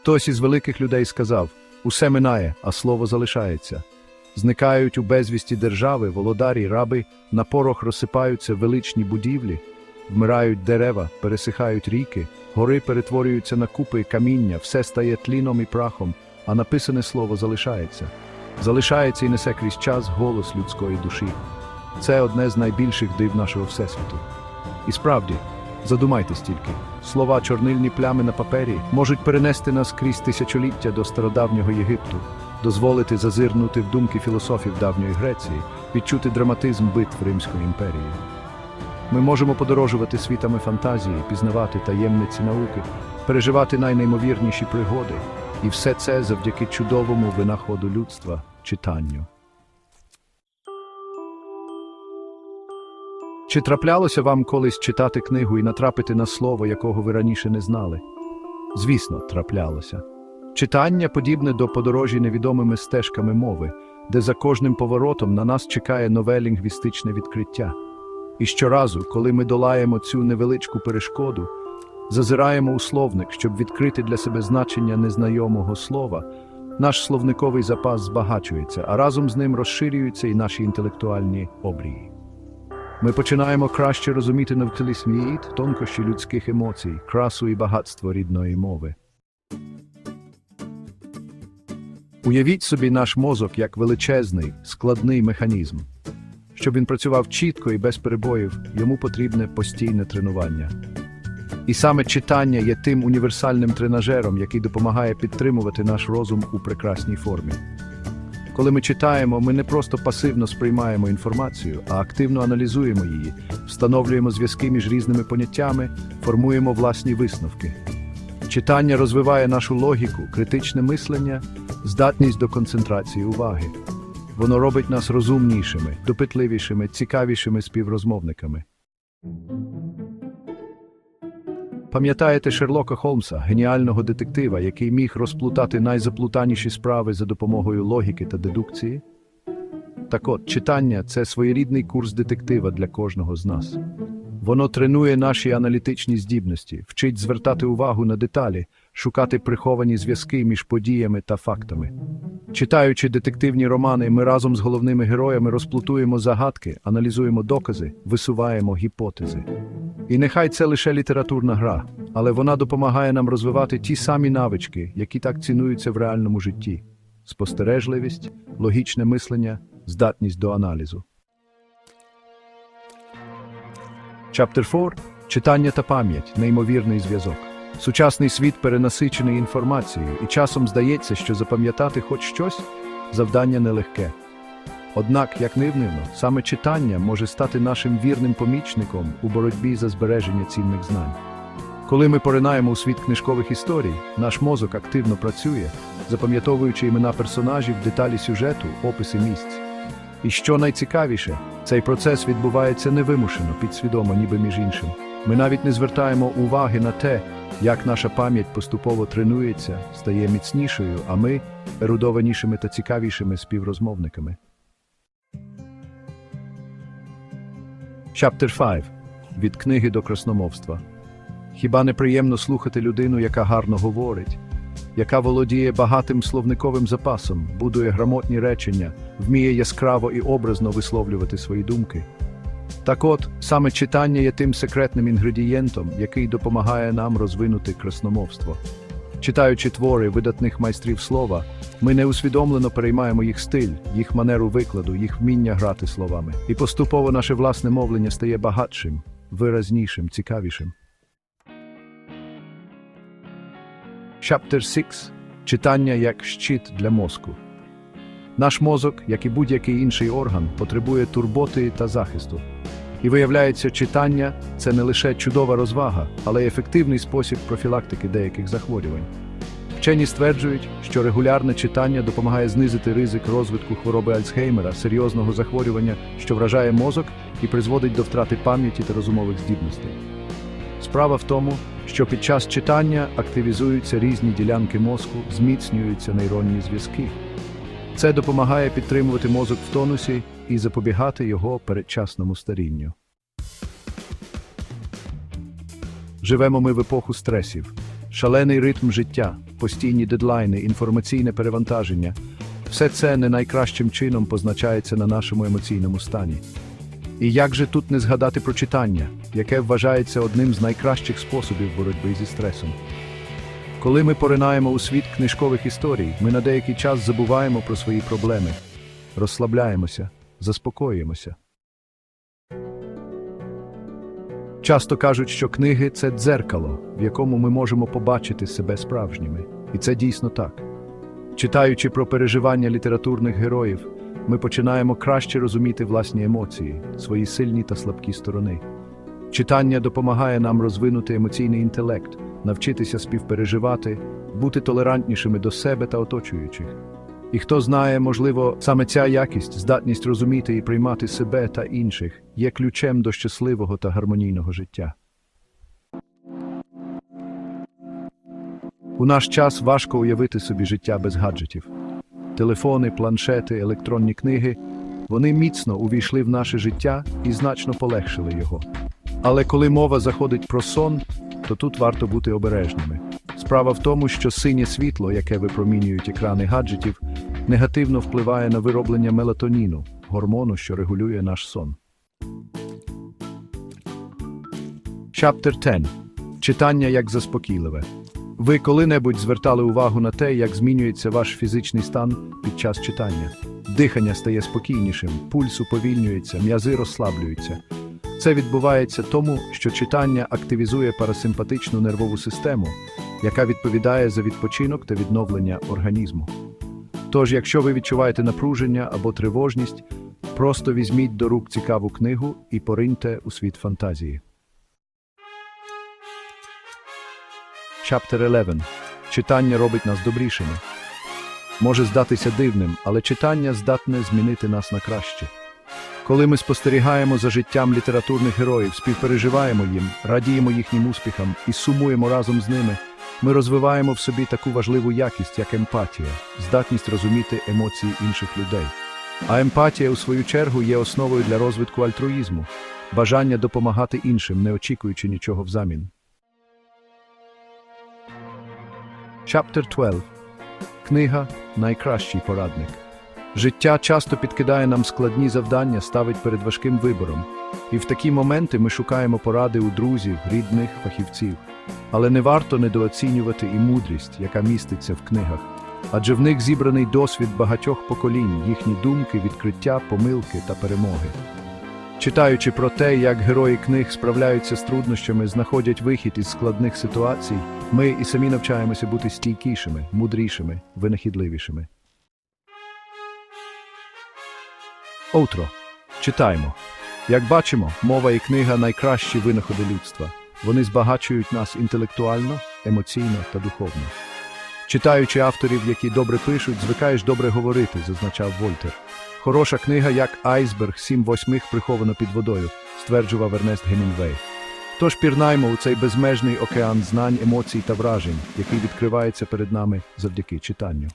Хтось із великих людей сказав: усе минає, а слово залишається. Зникають у безвісті держави, володарі, раби, на порох розсипаються величні будівлі, вмирають дерева, пересихають ріки, гори перетворюються на купи каміння, все стає тліном і прахом, а написане слово залишається. Залишається і несе крізь час голос людської душі. Це одне з найбільших див нашого Всесвіту. І справді, задумайтесь тільки, слова чорнильні плями на папері можуть перенести нас крізь тисячоліття до стародавнього Єгипту, дозволити зазирнути в думки філософів давньої Греції, відчути драматизм битв Римської імперії. Ми можемо подорожувати світами фантазії, пізнавати таємниці науки, переживати найнеймовірніші пригоди, і все це завдяки чудовому винаходу людства читанню. Чи траплялося вам колись читати книгу і натрапити на слово, якого ви раніше не знали? Звісно, траплялося. Читання подібне до подорожі невідомими стежками мови, де за кожним поворотом на нас чекає нове лінгвістичне відкриття. І щоразу, коли ми долаємо цю невеличку перешкоду, зазираємо у словник, щоб відкрити для себе значення незнайомого слова, наш словниковий запас збагачується, а разом з ним розширюються і наші інтелектуальні обрії. Ми починаємо краще розуміти навколі світ, тонкощі людських емоцій, красу і багатство рідної мови. Уявіть собі наш мозок як величезний, складний механізм. Щоб він працював чітко і без перебоїв, йому потрібне постійне тренування. І саме читання є тим універсальним тренажером, який допомагає підтримувати наш розум у прекрасній формі. Коли ми читаємо, ми не просто пасивно сприймаємо інформацію, а активно аналізуємо її, встановлюємо зв'язки між різними поняттями, формуємо власні висновки. Читання розвиває нашу логіку, критичне мислення, здатність до концентрації уваги. Воно робить нас розумнішими, допитливішими, цікавішими співрозмовниками. Пам'ятаєте Шерлока Холмса, геніального детектива, який міг розплутати найзаплутаніші справи за допомогою логіки та дедукції? Так от, читання це своєрідний курс детектива для кожного з нас. Воно тренує наші аналітичні здібності, вчить звертати увагу на деталі, шукати приховані зв'язки між подіями та фактами. Читаючи детективні романи, ми разом з головними героями розплутуємо загадки, аналізуємо докази, висуваємо гіпотези. І нехай це лише літературна гра, але вона допомагає нам розвивати ті самі навички, які так цінуються в реальному житті: спостережливість, логічне мислення, здатність до аналізу. Chapter 4. Читання та пам'ять неймовірний зв'язок. Сучасний світ перенасичений інформацією, і часом здається, що запам'ятати хоч щось завдання нелегке. Однак, як не саме читання може стати нашим вірним помічником у боротьбі за збереження цінних знань. Коли ми поринаємо у світ книжкових історій, наш мозок активно працює, запам'ятовуючи імена персонажів, деталі сюжету, описи місць. І що найцікавіше, цей процес відбувається невимушено, підсвідомо, ніби між іншим. Ми навіть не звертаємо уваги на те, як наша пам'ять поступово тренується, стає міцнішою, а ми ерудованішими та цікавішими співрозмовниками. Chapter 5. Від книги до красномовства. Хіба не приємно слухати людину, яка гарно говорить, яка володіє багатим словниковим запасом, будує грамотні речення, вміє яскраво і образно висловлювати свої думки. Так от, саме читання є тим секретним інгредієнтом, який допомагає нам розвинути красномовство. Читаючи твори видатних майстрів слова, ми неусвідомлено переймаємо їх стиль, їх манеру викладу, їх вміння грати словами. І поступово наше власне мовлення стає багатшим, виразнішим, цікавішим. Chapter 6. Читання як щит для мозку. Наш мозок, як і будь-який інший орган, потребує турботи та захисту. І виявляється, читання це не лише чудова розвага, але й ефективний спосіб профілактики деяких захворювань. Вчені стверджують, що регулярне читання допомагає знизити ризик розвитку хвороби Альцгеймера, серйозного захворювання, що вражає мозок і призводить до втрати пам'яті та розумових здібностей. Справа в тому, що під час читання активізуються різні ділянки мозку, зміцнюються нейронні зв'язки. Це допомагає підтримувати мозок в тонусі і запобігати його передчасному старінню. Живемо ми в епоху стресів. шалений ритм життя, постійні дедлайни, інформаційне перевантаження все це не найкращим чином позначається на нашому емоційному стані. І як же тут не згадати про читання, яке вважається одним з найкращих способів боротьби зі стресом? Коли ми поринаємо у світ книжкових історій, ми на деякий час забуваємо про свої проблеми, розслабляємося, заспокоюємося. Часто кажуть, що книги це дзеркало, в якому ми можемо побачити себе справжніми. І це дійсно так. Читаючи про переживання літературних героїв, ми починаємо краще розуміти власні емоції, свої сильні та слабкі сторони. Читання допомагає нам розвинути емоційний інтелект, навчитися співпереживати, бути толерантнішими до себе та оточуючих. І хто знає, можливо, саме ця якість, здатність розуміти і приймати себе та інших, є ключем до щасливого та гармонійного життя. У наш час важко уявити собі життя без гаджетів. Телефони, планшети, електронні книги вони міцно увійшли в наше життя і значно полегшили його. Але коли мова заходить про сон, то тут варто бути обережними. Справа в тому, що синє світло, яке випромінюють екрани гаджетів, негативно впливає на вироблення мелатоніну, гормону, що регулює наш сон. Chapter 10. Читання як заспокійливе. Ви коли-небудь звертали увагу на те, як змінюється ваш фізичний стан під час читання? Дихання стає спокійнішим, пульс уповільнюється, м'язи розслаблюються. Це відбувається тому, що читання активізує парасимпатичну нервову систему, яка відповідає за відпочинок та відновлення організму. Тож, якщо ви відчуваєте напруження або тривожність, просто візьміть до рук цікаву книгу і пориньте у світ фантазії. Chapter 11. Читання робить нас добрішими. Може здатися дивним, але читання здатне змінити нас на краще. Коли ми спостерігаємо за життям літературних героїв, співпереживаємо їм, радіємо їхнім успіхам і сумуємо разом з ними, ми розвиваємо в собі таку важливу якість, як емпатія, здатність розуміти емоції інших людей. А емпатія, у свою чергу, є основою для розвитку альтруїзму, бажання допомагати іншим, не очікуючи нічого взамін. Chapter 12. Книга найкращий порадник. Життя часто підкидає нам складні завдання, ставить перед важким вибором. І в такі моменти ми шукаємо поради у друзів, рідних, фахівців. Але не варто недооцінювати і мудрість, яка міститься в книгах. Адже в них зібраний досвід багатьох поколінь, їхні думки, відкриття, помилки та перемоги. Читаючи про те, як герої книг справляються з труднощами, знаходять вихід із складних ситуацій, ми і самі навчаємося бути стійкішими, мудрішими, винахідливішими. Outro. Читаємо. Як бачимо, мова і книга найкращі винаходи людства. Вони збагачують нас інтелектуально, емоційно та духовно. Читаючи авторів, які добре пишуть, звикаєш добре говорити, зазначав Вольтер. Хороша книга, як Айсберг, сім восьмих приховано під водою, стверджував Ернест Гемінгвей. Тож пірнаймо у цей безмежний океан знань, емоцій та вражень, який відкривається перед нами завдяки читанню.